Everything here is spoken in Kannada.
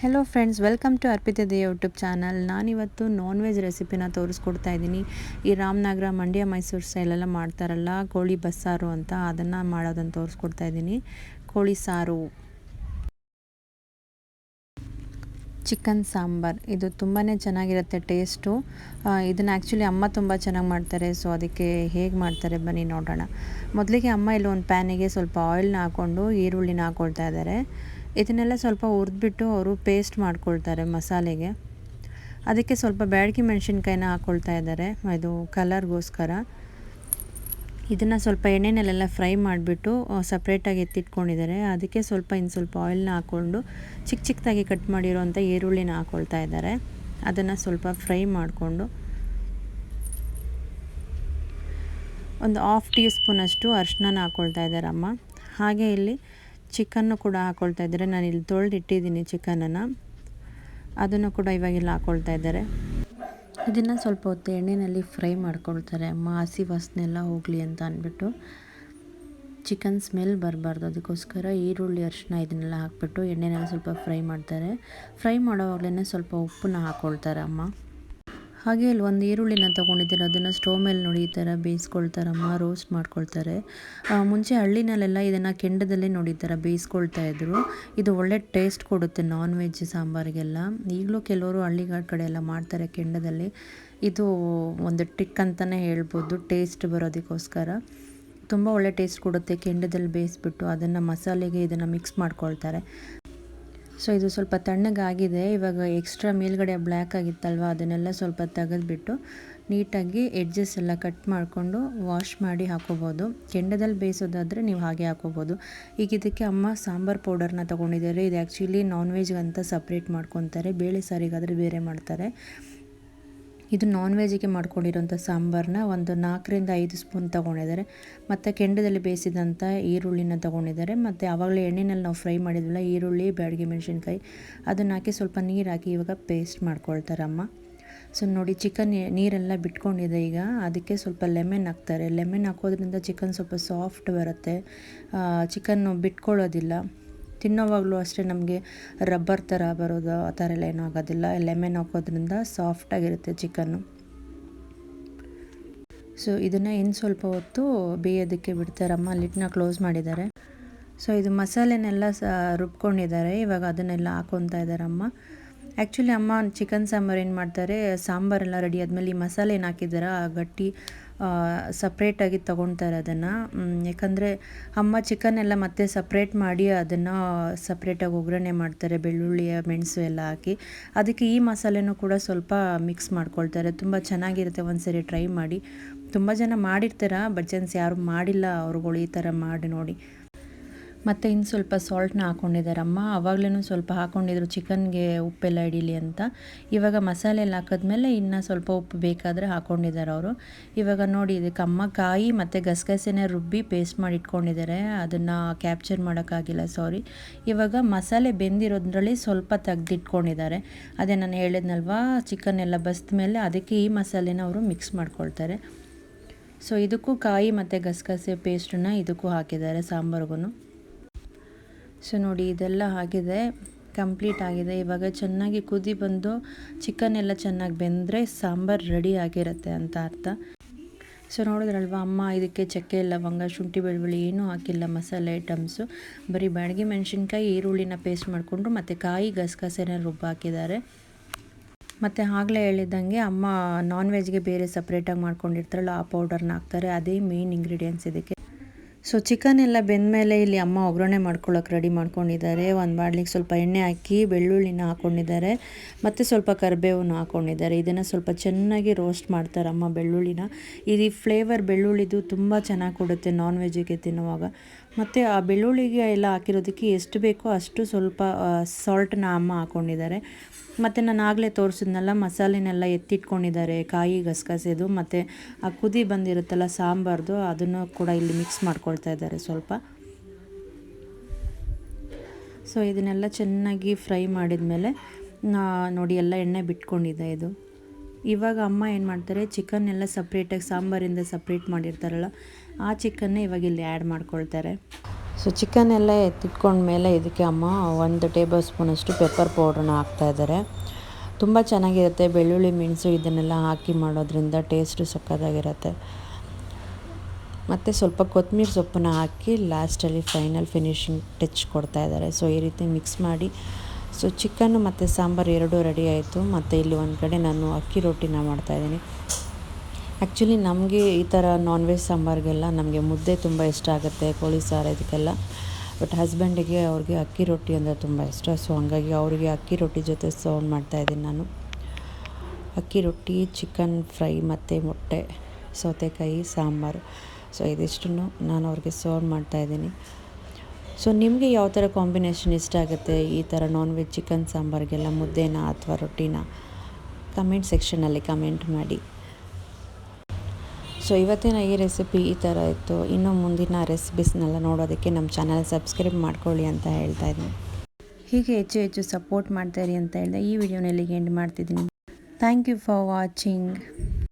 ಹೆಲೋ ಫ್ರೆಂಡ್ಸ್ ವೆಲ್ಕಮ್ ಟು ಅರ್ಪಿತದೆ ಯೂಟ್ಯೂಬ್ ಚಾನಲ್ ನಾನಿವತ್ತು ನಾನ್ ವೆಜ್ ರೆಸಿಪಿನ ತೋರಿಸ್ಕೊಡ್ತಾ ಇದ್ದೀನಿ. ಈ ರಾಮನಗರ, ಮಂಡ್ಯ, ಮೈಸೂರು ಸ್ಟೈಲೆಲ್ಲ ಮಾಡ್ತಾರಲ್ಲ, ಕೋಳಿ ಬಸ್ಸಾರು ಅಂತ ಅದನ್ನು ಮಾಡೋದನ್ನು ತೋರಿಸ್ಕೊಡ್ತಾ ಇದ್ದೀನಿ. ಕೋಳಿ ಸಾರು. ಚಿಕನ್ ಸಾಂಬಾರ್. ಇದು ತುಂಬಾ ಚೆನ್ನಾಗಿರುತ್ತೆ ಟೇಸ್ಟು ಇದನ್ನು ಆ್ಯಕ್ಚುಲಿ ಅಮ್ಮ ತುಂಬ ಚೆನ್ನಾಗಿ ಮಾಡ್ತಾರೆ ಸೊ ಅದಕ್ಕೆ ಹೇಗೆ ಮಾಡ್ತಾರೆ ಬನ್ನಿ ನೋಡೋಣ. ಮೊದಲಿಗೆ ಅಮ್ಮ ಇಲ್ಲಿ ಒಂದು ಪ್ಯಾನಿಗೆ ಸ್ವಲ್ಪ ಆಯಿಲ್ನ ಹಾಕ್ಕೊಂಡು ಈರುಳ್ಳಿನ ಹಾಕ್ಕೊಳ್ತಾ ಇದ್ದಾರೆ ಇದನ್ನೆಲ್ಲ ಸ್ವಲ್ಪ ಹುರಿದ್ಬಿಟ್ಟು ಅವರು ಪೇಸ್ಟ್ ಮಾಡ್ಕೊಳ್ತಾರೆ ಮಸಾಲೆಗೆ. ಅದಕ್ಕೆ ಸ್ವಲ್ಪ ಬ್ಯಾಡಗಿ ಮೆಣಸಿನ್ಕಾಯಿನ ಹಾಕ್ಕೊಳ್ತಾ ಇದ್ದಾರೆ. ಇದು ಕಲರ್ಗೋಸ್ಕರ ಇದನ್ನು ಸ್ವಲ್ಪ ಎಣ್ಣೆನಲ್ಲೆಲ್ಲ ಫ್ರೈ ಮಾಡಿಬಿಟ್ಟು ಸಪ್ರೇಟಾಗಿ ಎತ್ತಿಟ್ಕೊಂಡಿದ್ದಾರೆ. ಅದಕ್ಕೆ ಸ್ವಲ್ಪ ಇನ್ನು ಸ್ವಲ್ಪ ಆಯಿಲ್ನ ಹಾಕ್ಕೊಂಡು ಚಿಕ್ಕ ಚಿಕ್ಕದಾಗಿ ಕಟ್ ಮಾಡಿರೋವಂಥ ಈರುಳ್ಳಿನ ಹಾಕ್ಕೊಳ್ತಾ ಇದ್ದಾರೆ. ಅದನ್ನು ಸ್ವಲ್ಪ ಫ್ರೈ ಮಾಡಿಕೊಂಡು, ಒಂದು ಹಾಫ್ ಟೀ ಸ್ಪೂನಷ್ಟು ಅರಿಶಿನ ಹಾಕ್ಕೊಳ್ತಾ ಇದ್ದಾರೆ ಅಮ್ಮ. ಹಾಗೆ ಇಲ್ಲಿ ಚಿಕನ್ನು ಕೂಡ ಹಾಕ್ಕೊಳ್ತಾ ಇದ್ದಾರೆ. ನಾನು ಇಲ್ಲಿ ತೊಳೆದು ಇಟ್ಟಿದ್ದೀನಿ ಚಿಕನನ್ನು. ಅದನ್ನು ಕೂಡ ಇವಾಗೆಲ್ಲ ಹಾಕ್ಕೊಳ್ತಾ ಇದ್ದಾರೆ. ಇದನ್ನು ಸ್ವಲ್ಪ ಹೊತ್ತು ಎಣ್ಣೆಯಲ್ಲಿ ಫ್ರೈ ಮಾಡ್ಕೊಳ್ತಾರೆ. ಅಮ್ಮ ಹಸಿ ವಾಸನೆ ಎಲ್ಲ ಹೋಗಲಿ ಅಂತ ಅಂದ್ಬಿಟ್ಟು ಚಿಕನ್ ಸ್ಮೆಲ್ ಬರಬಾರ್ದು. ಅದಕ್ಕೋಸ್ಕರ ಈರುಳ್ಳಿ ಅರಿಶಿನ ಇದನ್ನೆಲ್ಲ ಹಾಕ್ಬಿಟ್ಟು ಎಣ್ಣೆನಲ್ಲಿ ಸ್ವಲ್ಪ ಫ್ರೈ ಮಾಡ್ತಾರೆ. ಫ್ರೈ ಮಾಡೋವಾಗಲೇ ಸ್ವಲ್ಪ ಉಪ್ಪನ್ನ ಹಾಕ್ಕೊಳ್ತಾರೆ ಅಮ್ಮ. ಹಾಗೆ ಇಲ್ಲಿ ಒಂದು ಈರುಳ್ಳಿನ ತೊಗೊಂಡಿದ್ದಾರೆ. ಅದನ್ನು ಸ್ಟೋವ್ ಮೇಲೆ ನೋಡಿ ಈ ಥರ ಬೇಯಿಸ್ಕೊಳ್ತಾರಮ್ಮ ರೋಸ್ಟ್ ಮಾಡ್ಕೊಳ್ತಾರೆ. ಮುಂಚೆ ಹಳ್ಳಿನಲ್ಲೆಲ್ಲ ಇದನ್ನು ಕೆಂಡದಲ್ಲೇ ನೋಡಿ ಈ ಥರ ಬೇಯಿಸ್ಕೊಳ್ತಾ ಇದ್ರು. ಇದು ಒಳ್ಳೆ ಟೇಸ್ಟ್ ಕೊಡುತ್ತೆ ನಾನ್ ವೆಜ್ ಸಾಂಬಾರಿಗೆಲ್ಲ. ಈಗಲೂ ಕೆಲವರು ಹಳ್ಳಿಗಳ ಕಡೆ ಎಲ್ಲ ಮಾಡ್ತಾರೆ ಕೆಂಡದಲ್ಲಿ. ಇದು ಒಂದು ಟಿಕ್ ಅಂತಲೇ ಹೇಳ್ಬೋದು. ಟೇಸ್ಟ್ ಬರೋದಕ್ಕೋಸ್ಕರ. ತುಂಬ ಒಳ್ಳೆ ಟೇಸ್ಟ್ ಕೊಡುತ್ತೆ. ಕೆಂಡದಲ್ಲಿ ಬೇಯಿಸ್ಬಿಟ್ಟು ಅದನ್ನು ಮಸಾಲೆಗೆ ಇದನ್ನು ಮಿಕ್ಸ್ ಮಾಡ್ಕೊಳ್ತಾರೆ. ಸೊ ಇದು ಸ್ವಲ್ಪ ತಣ್ಣಗಾಗಿದೆ. ಇವಾಗ ಎಕ್ಸ್ಟ್ರಾ ಮೇಲ್ಗಡೆ ಬ್ಲ್ಯಾಕ್ ಆಗಿತ್ತಲ್ವ? ಅದನ್ನೆಲ್ಲ ಸ್ವಲ್ಪ ತೆಗೆದುಬಿಟ್ಟು ನೀಟಾಗಿ ಎಡ್ಜಸ್ ಎಲ್ಲ ಕಟ್ ಮಾಡಿಕೊಂಡು ವಾಶ್ ಮಾಡಿ ಹಾಕೋಬೋದು. ಕೆಂಡದಲ್ಲಿ ಬೇಯಿಸೋದಾದರೆ ನೀವು ಹಾಗೆ ಹಾಕೋಬೋದು. ಈಗ ಇದಕ್ಕೆ ಅಮ್ಮ ಸಾಂಬಾರು ಪೌಡರ್ನ ತೊಗೊಂಡಿದ್ದಾರೆ. ಇದು ಆ್ಯಕ್ಚುಲಿ ನಾನ್ ವೆಜ್ಗಂತ ಸಪ್ರೇಟ್ ಮಾಡ್ಕೊತಾರೆ. ಬೇಳೆ ಸಾರಿಗಾದರೆ ಬೇರೆ ಮಾಡ್ತಾರೆ. ಇದು ನಾನ್ ವೆಜ್ಗೆ ಮಾಡ್ಕೊಂಡಿರೋಂಥ ಸಾಂಬಾರನ್ನ ಒಂದು ನಾಲ್ಕರಿಂದ ಐದು ಸ್ಪೂನ್ ತೊಗೊಂಡಿದ್ದಾರೆ. ಮತ್ತು ಕೆಂಡದಲ್ಲಿ ಬೇಯಿಸಿದಂಥ ಈರುಳ್ಳಿನ ತೊಗೊಂಡಿದ್ದಾರೆ. ಮತ್ತು ಆವಾಗಲೇ ಎಣ್ಣೆನಲ್ಲಿ ನಾವು ಫ್ರೈ ಮಾಡಿದ್ವಲ್ಲ, ಈರುಳ್ಳಿ, ಬ್ಯಾಡಿಗೆ ಮೆಣಸಿನ್ಕಾಯಿ, ಅದನ್ನು ಹಾಕಿ ಸ್ವಲ್ಪ ನೀರು ಹಾಕಿ ಇವಾಗ ಪೇಸ್ಟ್ ಮಾಡ್ಕೊಳ್ತಾರಮ್ಮ ಸೊ ನೋಡಿ ಚಿಕನ್ ನೀರೆಲ್ಲ ಬಿಟ್ಕೊಂಡಿದೆ ಈಗ. ಅದಕ್ಕೆ ಸ್ವಲ್ಪ ಲೆಮನ್ ಹಾಕ್ತಾರೆ. ಲೆಮೆನ್ ಹಾಕೋದ್ರಿಂದ ಚಿಕನ್ ಸ್ವಲ್ಪ ಸಾಫ್ಟ್ ಬರುತ್ತೆ. ಚಿಕನ್ನು ಬಿಟ್ಕೊಳ್ಳೋದಿಲ್ಲ. ತಿನ್ನೋವಾಗಲೂ ಅಷ್ಟೇ ನಮಗೆ ರಬ್ಬರ್ ಥರ ಬರೋದು, ಆ ಥರ ಎಲ್ಲ ಏನೂ ಆಗೋದಿಲ್ಲ. ಲೆಮೆನ್ ಹಾಕೋದ್ರಿಂದ ಸಾಫ್ಟಾಗಿರುತ್ತೆ ಚಿಕನ್ನು ಸೊ ಇದನ್ನು ಇನ್ನು ಸ್ವಲ್ಪ ಹೊತ್ತು ಬೇಯೋದಕ್ಕೆ ಬಿಡ್ತಾರಮ್ಮ ಲಿಟ್ನ ಕ್ಲೋಸ್ ಮಾಡಿದ್ದಾರೆ. ಸೊ ಇದು ಮಸಾಲೆನೆಲ್ಲ ಸ, ರುಬ್ಕೊಂಡಿದ್ದಾರೆ. ಇವಾಗ ಅದನ್ನೆಲ್ಲ ಹಾಕೊತಾ ಇದ್ದಾರಮ್ಮ ಆ್ಯಕ್ಚುಲಿ ಅಮ್ಮ ಚಿಕನ್ ಸಾಂಬಾರು ಏನು ಮಾಡ್ತಾರೆ, ಸಾಂಬಾರೆಲ್ಲ ರೆಡಿ ಆದಮೇಲೆ ಈ ಮಸಾಲೆ ಏನು ಹಾಕಿದ್ದಾರೆ, ಆ ಗಟ್ಟಿ ಸಪ್ರೇಟಾಗಿ ತೊಗೊಳ್ತಾರೆ ಅದನ್ನು ಯಾಕಂದರೆ ಅಮ್ಮ ಚಿಕನ್ ಮತ್ತೆ ಸಪ್ರೇಟ್ ಮಾಡಿ ಅದನ್ನು ಸಪ್ರೇಟಾಗಿ ಒಗ್ಗರಣೆ ಮಾಡ್ತಾರೆ ಬೆಳ್ಳುಳ್ಳಿಯ ಮೆಣಸು ಎಲ್ಲ ಹಾಕಿ. ಅದಕ್ಕೆ ಈ ಮಸಾಲೆನೂ ಕೂಡ ಸ್ವಲ್ಪ ಮಿಕ್ಸ್ ಮಾಡ್ಕೊಳ್ತಾರೆ. ತುಂಬ ಚೆನ್ನಾಗಿರುತ್ತೆ ಒಂದು ಸರಿ ಟ್ರೈ ಮಾಡಿ. ತುಂಬ ಜನ ಮಾಡಿರ್ತಾರೆ ಬಟ್ ಜನ್ಸ್ ಯಾರು ಮಾಡಿಲ್ಲ ಅವ್ರುಗಳು ಈ ಥರ ಮಾಡಿ ನೋಡಿ. ಮತ್ತು ಇನ್ನು ಸ್ವಲ್ಪ ಸಾಲ್ಟ್ನ ಹಾಕ್ಕೊಂಡಿದ್ದಾರಮ್ಮ ಆವಾಗಲೂ ಸ್ವಲ್ಪ ಹಾಕ್ಕೊಂಡಿದ್ರು ಚಿಕನ್ಗೆ ಉಪ್ಪೆಲ್ಲ ಹಿಡೀಲಿ ಅಂತ. ಇವಾಗ ಮಸಾಲೆ ಎಲ್ಲ ಹಾಕಿದ್ಮೇಲೆ ಇನ್ನು ಸ್ವಲ್ಪ ಉಪ್ಪು ಬೇಕಾದರೆ ಹಾಕ್ಕೊಂಡಿದ್ದಾರೆ ಅವರು. ಇವಾಗ ನೋಡಿ ಇದಕ್ಕೆ ಅಮ್ಮ ಕಾಯಿ ಮತ್ತು ಗಸಗಸೆನೇ ರುಬ್ಬಿ ಪೇಸ್ಟ್ ಮಾಡಿ ಇಟ್ಕೊಂಡಿದ್ದಾರೆ ಅದನ್ನು ಕ್ಯಾಪ್ಚರ್ ಮಾಡೋಕ್ಕಾಗಿಲ್ಲ, ಸಾರಿ. ಇವಾಗ ಮಸಾಲೆ ಬೆಂದಿರೋದ್ರಲ್ಲಿ ಸ್ವಲ್ಪ ತೆಗ್ದಿಟ್ಕೊಂಡಿದ್ದಾರೆ. ಅದೇ ನಾನು ಹೇಳಿದ್ನಲ್ವಾ ಚಿಕನ್ ಎಲ್ಲ ಬಸ್ದ ಮೇಲೆ ಅದಕ್ಕೆ ಈ ಮಸಾಲೆನ ಅವರು ಮಿಕ್ಸ್ ಮಾಡ್ಕೊಳ್ತಾರೆ. ಸೊ, ಇದಕ್ಕೂ ಕಾಯಿ ಮತ್ತು ಗಸಗಸೆ ಪೇಸ್ಟನ್ನ ಇದಕ್ಕೂ ಹಾಕಿದ್ದಾರೆ ಸಾಂಬಾರ್ಗೂ ಸೊ ನೋಡಿ, ಇದೆಲ್ಲ ಆಗಿದೆ, ಕಂಪ್ಲೀಟ್ ಆಗಿದೆ. ಇವಾಗ ಚೆನ್ನಾಗಿ ಕುದಿ ಬಂದು ಚಿಕನ್ ಎಲ್ಲ ಚೆನ್ನಾಗಿ ಬೆಂದರೆ ಸಾಂಬಾರು ರೆಡಿ ಆಗಿರುತ್ತೆ ಅಂತ ಅರ್ಥ. ಸೊ ನೋಡಿದ್ರಲ್ವ, ಅಮ್ಮ ಇದಕ್ಕೆ ಚಕ್ಕೆ, ಲವಂಗ, ಶುಂಠಿ, ಬೆಳ್ಳುಳ್ಳಿ ಏನೂ ಹಾಕಿಲ್ಲ, ಮಸಾಲೆ ಐಟಮ್ಸು. ಬರೀ ಬ್ಯಾಡಗಿ ಮೆಣಸಿನ್ಕಾಯಿ, ಈರುಳ್ಳಿನ ಪೇಸ್ಟ್ ಮಾಡಿಕೊಂಡ್ರು ಮತ್ತು ಕಾಯಿ ಗಸಗಸೆನ ರುಬ್ಬ ಹಾಕಿದ್ದಾರೆ. ಮತ್ತು ಆಗಲೇ ಹೇಳಿದಂಗೆ ಅಮ್ಮ ನಾನ್ ವೆಜ್ಗೆ ಬೇರೆ ಸಪ್ರೇಟಾಗಿ ಮಾಡ್ಕೊಂಡಿರ್ತಾರಲ್ಲ, ಆ ಪೌಡರ್ನ ಹಾಕ್ತಾರೆ, ಅದೇ ಮೇನ್ ಇಂಗ್ರೀಡಿಯೆಂಟ್ಸ್ ಇದಕ್ಕೆ. ಸೊ ಚಿಕನ್ ಎಲ್ಲ ಬೆಂದಮೇಲೆ ಇಲ್ಲಿ ಅಮ್ಮ ಒಗ್ಗರಣೆ ಮಾಡ್ಕೊಳ್ಳೋಕೆ ರೆಡಿ ಮಾಡ್ಕೊಂಡಿದ್ದಾರೆ. ಒಂದು ಬಾಡ್ಲಿಗೆ ಸ್ವಲ್ಪ ಎಣ್ಣೆ ಹಾಕಿ, ಬೆಳ್ಳುಳ್ಳಿನ ಹಾಕ್ಕೊಂಡಿದ್ದಾರೆ ಮತ್ತು ಸ್ವಲ್ಪ ಕರಿಬೇವನ್ನು ಹಾಕ್ಕೊಂಡಿದ್ದಾರೆ ಇದನ್ನು ಸ್ವಲ್ಪ ಚೆನ್ನಾಗಿ ರೋಸ್ಟ್ ಮಾಡ್ತಾರೆ ಅಮ್ಮ ಬೆಳ್ಳುಳ್ಳಿನ. ಇದು ಫ್ಲೇವರ್ ಬೆಳ್ಳುಳ್ಳಿದು ತುಂಬ ಚೆನ್ನಾಗಿ ಕೊಡುತ್ತೆ ನಾನ್ ವೆಜ್ಜಿಗೆ ತಿನ್ನುವಾಗ. ಮತ್ತು ಆ ಬೆಳ್ಳುಳ್ಳಿಗೆ ಎಲ್ಲ ಹಾಕಿರೋದಕ್ಕೆ ಎಷ್ಟು ಬೇಕೋ ಅಷ್ಟು ಸ್ವಲ್ಪ ಸಾಲ್ಟನ್ನ ಅಮ್ಮ ಹಾಕ್ಕೊಂಡಿದ್ದಾರೆ ಮತ್ತು ನಾನು ಆಗಲೇ ತೋರಿಸಿದ್ನೆಲ್ಲ, ಮಸಾಲೆನೆಲ್ಲ ಎತ್ತಿಟ್ಕೊಂಡಿದ್ದಾರೆ. ಕಾಯಿ ಗಸಗಸೆದು, ಮತ್ತು ಆ ಕುದಿ ಬಂದಿರುತ್ತಲ್ಲ ಸಾಂಬಾರ್ದು, ಅದನ್ನು ಕೂಡ ಇಲ್ಲಿ ಮಿಕ್ಸ್ ಮಾಡ್ಕೊಳ್ತಾ ಇದ್ದಾರೆ ಸ್ವಲ್ಪ. ಸೊ ಇದನ್ನೆಲ್ಲ ಚೆನ್ನಾಗಿ ಫ್ರೈ ಮಾಡಿದ ಮೇಲೆ ನೋಡಿ ಎಲ್ಲ ಎಣ್ಣೆ ಬಿಟ್ಕೊಂಡಿದೆ ಇದು. ಇವಾಗ ಅಮ್ಮ ಏನು ಮಾಡ್ತಾರೆ ಚಿಕನ್ ಎಲ್ಲ ಸಪ್ರೇಟಾಗಿ ಸಾಂಬಾರಿಂದ ಸಪ್ರೇಟ್ ಮಾಡಿರ್ತಾರಲ್ಲ, ಆ ಚಿಕನ್ನೇ ಇವಾಗ ಇಲ್ಲಿ ಆ್ಯಡ್ ಮಾಡ್ಕೊಳ್ತಾರೆ. ಸೊ ಚಿಕನ್ ಎಲ್ಲ ಎತ್ತಿಟ್ಕೊಂಡ್ಮೇಲೆ ಇದಕ್ಕೆ ಅಮ್ಮ ಒಂದು ಟೇಬಲ್ ಸ್ಪೂನಷ್ಟು ಪೆಪ್ಪರ್ ಪೌಡ್ರನ್ನ ಹಾಕ್ತಾಯಿದ್ದಾರೆ ತುಂಬ ಚೆನ್ನಾಗಿರುತ್ತೆ, ಬೆಳ್ಳುಳ್ಳಿ ಮೆಣಸು ಇದನ್ನೆಲ್ಲ ಹಾಕಿ ಮಾಡೋದ್ರಿಂದ ಟೇಸ್ಟು ಸಕ್ಕತ್ತಾಗಿರುತ್ತೆ ಮತ್ತು ಸ್ವಲ್ಪ ಕೊತ್ತಂಬರಿ ಸೊಪ್ಪನ್ನ ಹಾಕಿ ಲಾಸ್ಟಲ್ಲಿ ಫೈನಲ್ ಫಿನಿಶಿಂಗ್ ಟಚ್ ಕೊಡ್ತಾ ಇದ್ದಾರೆ. ಸೊ, ಈ ರೀತಿ ಮಿಕ್ಸ್ ಮಾಡಿ, ಸೊ ಚಿಕನ್ನು ಮತ್ತು ಸಾಂಬಾರು ಎರಡೂ ರೆಡಿ ಆಯಿತು. ಮತ್ತು ಇಲ್ಲಿ ಒಂದು ಕಡೆ ನಾನು ಅಕ್ಕಿ ರೊಟ್ಟಿನ ಮಾಡ್ತಾಯಿದ್ದೀನಿ ಆ್ಯಕ್ಚುಲಿ ನಮಗೆ ಈ ಥರ ನಾನ್ ವೆಜ್ ಸಾಂಬಾರಿಗೆಲ್ಲ ನಮಗೆ ಮುದ್ದೆ ತುಂಬ ಇಷ್ಟ ಆಗುತ್ತೆ, ಕೋಳಿ ಸಾರು ಇದಕ್ಕೆಲ್ಲ. ಬಟ್ ಹಸ್ಬೆಂಡಿಗೆ ಅವ್ರಿಗೆ ಅಕ್ಕಿ ರೊಟ್ಟಿ ಅಂದರೆ ತುಂಬ ಇಷ್ಟ. ಸೊ, ಹಂಗಾಗಿ ಅವರಿಗೆ ಅಕ್ಕಿ ರೊಟ್ಟಿ ಜೊತೆ ಸರ್ವ್ ಮಾಡ್ತಾಯಿದ್ದೀನಿ ನಾನು. ಅಕ್ಕಿ ರೊಟ್ಟಿ, ಚಿಕನ್ ಫ್ರೈ ಮತ್ತು ಮೊಟ್ಟೆ, ಸೌತೆಕಾಯಿ, ಸಾಂಬಾರು. ಸೊ ಇದಿಷ್ಟನ್ನು ನಾನು ಅವ್ರಿಗೆ ಸರ್ವ್ ಮಾಡ್ತಾಯಿದ್ದೀನಿ ಸೊ ನಿಮಗೆ ಯಾವ ಥರ ಕಾಂಬಿನೇಷನ್ ಇಷ್ಟ ಆಗುತ್ತೆ? ಈ ಥರ ನಾನ್ ವೆಜ್ ಚಿಕನ್ ಸಾಂಬಾರಿಗೆಲ್ಲ ಮುದ್ದೆನ ಅಥವಾ ರೊಟ್ಟಿನ? ಕಮೆಂಟ್ ಸೆಕ್ಷನಲ್ಲಿ ಕಮೆಂಟ್ ಮಾಡಿ. ಸೊ ಇವತ್ತಿನ ಈ ರೆಸಿಪಿ ಈ ಥರ ಇತ್ತು. ಇನ್ನು ಮುಂದಿನ ರೆಸಿಪೀಸ್ನೆಲ್ಲ ನೋಡೋದಕ್ಕೆ ನಮ್ಮ ಚಾನಲ್ ಸಬ್ಸ್ಕ್ರೈಬ್ ಮಾಡ್ಕೊಳ್ಳಿ ಅಂತ ಹೇಳ್ತಾ ಇದ್ದೀನಿ. ಹೀಗೆ ಹೆಚ್ಚು ಹೆಚ್ಚು ಸಪೋರ್ಟ್ ಮಾಡ್ತಾಯಿರಿ ಅಂತ ಹೇಳಿದೆ ಈ ವಿಡಿಯೋನಲ್ಲಿ ಎಂಡ್ ಮಾಡ್ತಿದ್ದೀನಿ. Thank you for watching